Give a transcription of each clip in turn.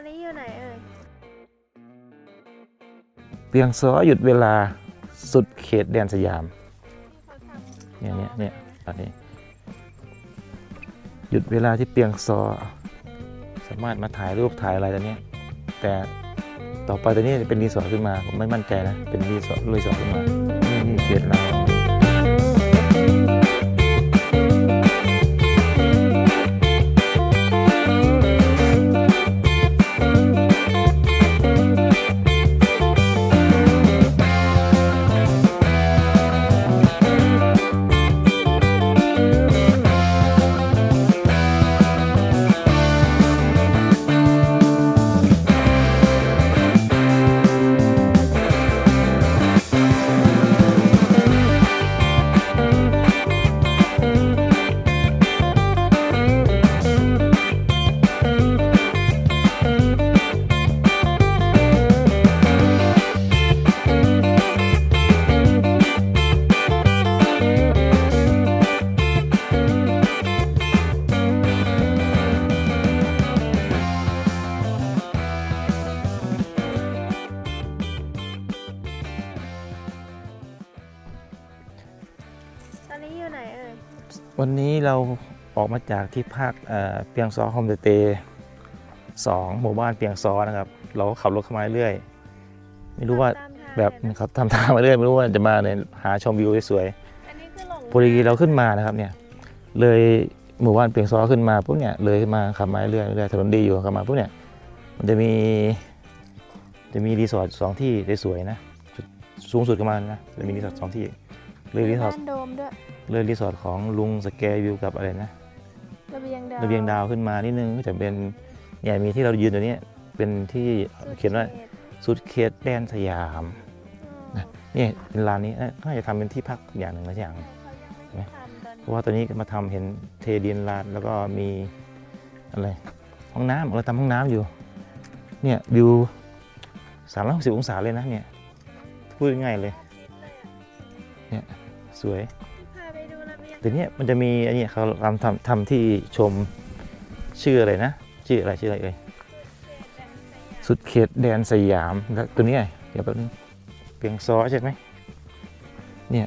อนนี้อยู่ไหนเอ่ยเปียงซอหยุดเวลาสุดเขตแดนสยามที่เขาทำเนี่ยเนี่ยเนี่ยตอนนี้ หยุดเวลาที่เปียงซอ สามารถมาถ่ายรูปถ่ายอะไรตอนนี้ยแต่ต่อไปตอนนี้จะเป็นรีสอร์ทขึ้นมา ผมไม่มั่นใจนะ เป็นรีสอร์ทรีสอร์ทขึ้นมา นี่นี่เขตเรา วันนี้เราออกมาจากที่พักเอ่อเปียงซอโฮมสเตย์สองหมู่บ้านเปียงซอนะครับ เราก็ขับรถเข้ามาเรื่อยไม่รู้ว่าตมทงแบบเลยนะครับทำทางมาเรื่อยไม่รู้ว่าจะมาเนี่ยหาชมวิวสวยๆอันนี้คือหลงพอดีเราขึ้นมานะครับเนี่ยเลยหมู่บ้านเปียงซอขึ้นมาปุ๊บเนี่ยเลยขึ้นมาขับมาเรื่อยเรื่อยถนนดีอยู่ขับมาปุ๊บเนี่ยมันจะมีจะมีรีสอร์ทสองที่สวยๆนะจุดสูงสุดประมาณนะจะมีรีสอร์ทสองที่เลยรีสอร์ทบ้านโดมด้วย เลยรีสอร์ทของลุงสแกร์วิวกับอะไรนะระเบียงดาวระเบียงดาวขึ้นมานิดนึงก็จะเป็นเนี่ยมีที่เรายืนตัวนี้เป็นที่สุดเขียนว่าขตสุดเขตแดนสยามอืมเนี่ยเป็นลานนี้น่าจะทำเป็นที่พักอย่างหนึ่งนะอย่างเขายังไม่ได้ทำตอนเพนี้ราะว่าตอนนี้มาทำเห็นเทดินลาดแล้วก็มีอะไรห้องน้ำเราทำห้องน้ำอยู่ เนี่ยวิวสามร้อยหกสิบองศาเลยนะเนี่ยพูดง่ายๆเลยสวยพาไปดูระเบียง แต่เนี้ยมันจะมีอันนี้เขาทำทำทำที่ชมชื่ออะไรนะ ชื่ออะไรชื่ออะไรเอ่ยสุดเขตแดนสยามแล้วตัวนี้ยเดี๋ยวแป๊บนึงเปียงซอใช่ไหมเนี่ย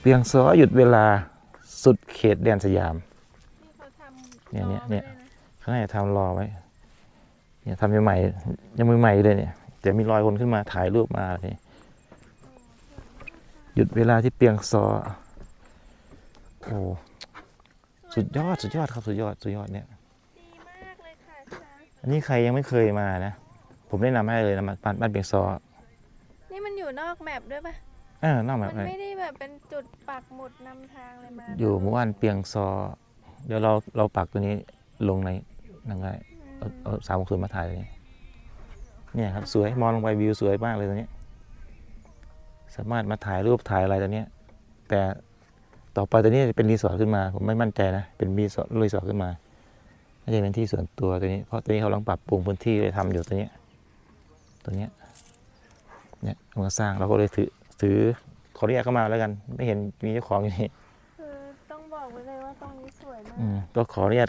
เปียงซอหยุดเวลาสุดเขตแดนสยามเนี่ยเนี่ยเนี่ยเขาน่าจะทำรอไว้เนี่ยทำใหม่ยังใหม่เลยเนี่ยแต่มีรอยคนขึ้นมาถ่ายรูปมาอะไรนี่หยุดเวลาที่เปียงซอ โอ้สุดยอดสุดยอดครับสุดยอดสุดยอดเนี่ยดีมากเลยค่ะอาจารย์อันนี้ใครยังไม่เคยมานะ ผมแนะนำให้เลยนะมาบ้านบ้านเปียงซอนี่มันอยู่นอกแมปด้วยปะเออนอกแบมับนไหนไม่ได้แบบเป็นจุดปักหมุดนำทางเลยมาอยู่หมู่บ้านเปียงซอ เดี๋ยวเราเราปักตัวนี้ลงในนั่นไงอืเอามเอาสามหกศูนย์มาถ่ายตรงนี้เนี่ยครับสวยมองลงไปวิวสวยมากเลยตรงนี้สามารถมาถ่ายรูปถ่ายอะไรตรงนี้ยแต่ ต่อไปตัวนี้จะเป็นรีสอร์ทขึ้นมา ผมไม่มั่นใจนะ เป็นรีสอร์ทรีสอร์ทขึ้นมาน่าจะเป็นที่ส่วนตัวตัวนี้ เพราะตัวนี้เขากำลังปรับปรุงพื้นที่เลยทำอยู่ตัวเนี้ยตัวเนี้ยเนี่ยกำลังสร้างเราก็เลยถือถือขออนุญาตเข้ามาแล้วกัน ไม่เห็นมีเจ้าของอยู่นี่คือต้องบอกไว้เลยว่าตรงนี้สวยมากอืมก็ขออนุญาต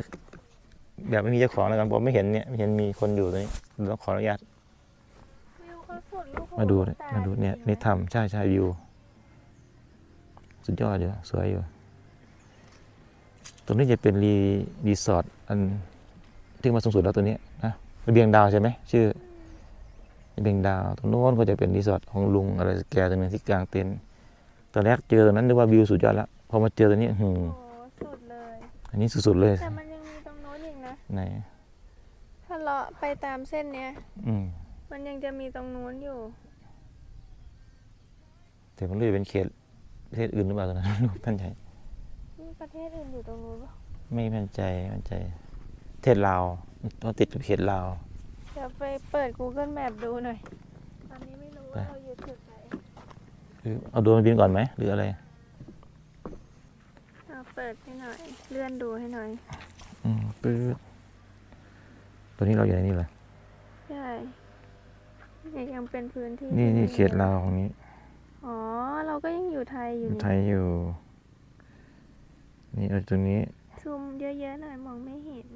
แบบไม่มีเจ้าของแล้วกันผมไม่เห็นเนี่ยไม่เห็นมีคนอยู่ตรงนี้ต้องขออนุญาตวิวเขาสุดลูกหูมาดูเนี่ยตมาดูเนี่ยนี่ทำใช่ใช่วิว สุดยอดอยู่สวยอยู่ ตรงนี้จะเป็นรีรีสอร์ทอันที่มาสูงสุดแล้วตัวนี้นะระเบียงดาวใช่ไหมชื่อระเบียงดาว ตรงโน้นก็จะเป็นรีสอร์ทของลุงอะไรแกตรงนี้ที่กลางเต็นท์ตอนแรกเจอตรงนั้นนึกว่าวิวสุดยอดแล้วพอมาเจอตัวนี้หืมโอ้โหสุดเลย อันนี้สุดๆเลย แต่มันยังมีตรงโน้นอีกนะ ไหน ถ้าเลาะไปตามเส้นเนี้ย อืม มันยังจะมีตรงนู้นอยู่ แต่มันเลยเป็นเขต ประเทศอื่นหรือเปล่าตอนนั้นไม่มั่นใจนี่ประเทศอื่นอยู่ตรงนู้นปะไม่มั่นใจไม่มั่นใจประเทศลาวต้องติดกับเขตลาว เดี๋ยวไปเปิด Google Map ดูหน่อย ตอนนี้ไม่รู้ว่าไปเราอยู่จุดไหนหรือเอาโดรนบินก่อนไหมหรืออะไรเอาเปิดให้หน่อย เลื่อนดูให้หน่อย อืมปื๊ดตัวนี้เราอยู่ในนี่เลยใช่นี่ยังเป็นพื้นที่นี่ที่นี่ไม่เขตลาวของนี้ อ๋อ เราก็ยังอยู่ไทยอยู่นี่ไทยอยู่ นี่เอาตรงนี้ ซูมเยอะๆหน่อยมองไม่เห็น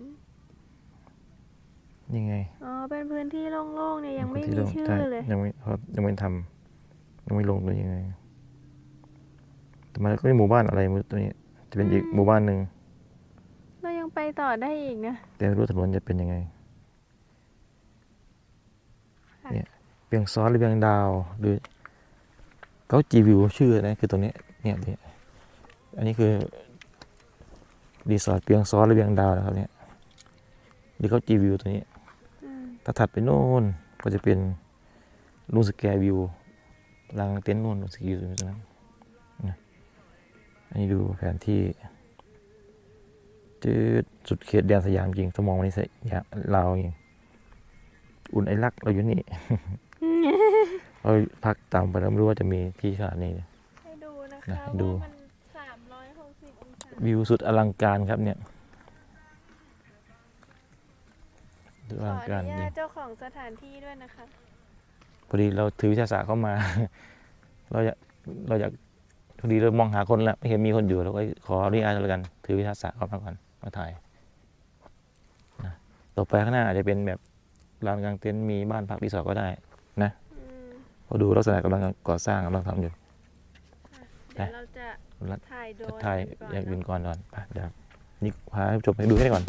ยังไงอ๋อ เป็นพื้นที่โล่งๆเนี่ยยังไม่ที่มีลงชื่อใช่เลย ยังไม่เขายังไม่ทำยังไม่ลงตัวยังไง แต่มันก็มีหมู่บ้านอะไรไม่รู้ตัวนี้ จะเป็นอีกหมู่บ้านหนึ่ง เรายังไปต่อได้อีกนะ แต่ไม่รู้ถนนจะเป็นยังไง ค่ะ เนี่ยเบียงซ้อนหรือเบียงดาว หรือ เขาจีวิวชื่อนะคือตรงนี้เนี่ยนี่อันนี้คือรีสอร์ทเบียงซ้อนหรือเบียงดาวนะครับเนี่ยหรือเขาจีวิวตัวนี้ถ้าถัดไปโน่นก็จะเป็นลุงสแกวิวลางเต็นท์โน่นลุงสกิวตรงนั้นอันนี้ดูแผนที่จืดสุดเขตแดนสยามจริงสมองวันนี้สยามลาวจริง อุ่นไอรักเราอยู่นี่ เราพักตามไปแล้วไม่รู้ว่าจะมีที่ขนาดนี้ ให้ดูนะนะคะให้ดู ว่ามันสามร้อยหกสิบองศาวิวสุดอลังการครับเนี่ยสุดอขอลัองการนุจญาริงตเจ้าของสถานที่ด้วยนะคะ พอดีเราถือวิทยาศาสตร์เข้ามา เราอยากเราอยากพอดีเรามองหาคนแล้วไม่เห็นมีคนอยู่เราก็ขออนุญาตแล้วกัน ถือวิทยาศาสตร์เข้ามาก่อนมาถ่ายนะต่อไปข้างหน้าอาจจะเป็นแบบลานกลางเต็นท์มีบ้านพักรีสอร์ทก็ได้อืม เพอดูลักษณะกำลังก่อสร้างกำลังทำอยู่ เดี๋ยวเราจะรัดถ่ายโดรนถ่ายก่อนอย่างเนอื่นอะก่อนก่อนไปเดี๋ยวนี่พาให้จบให้ดูให้ได้ก่อน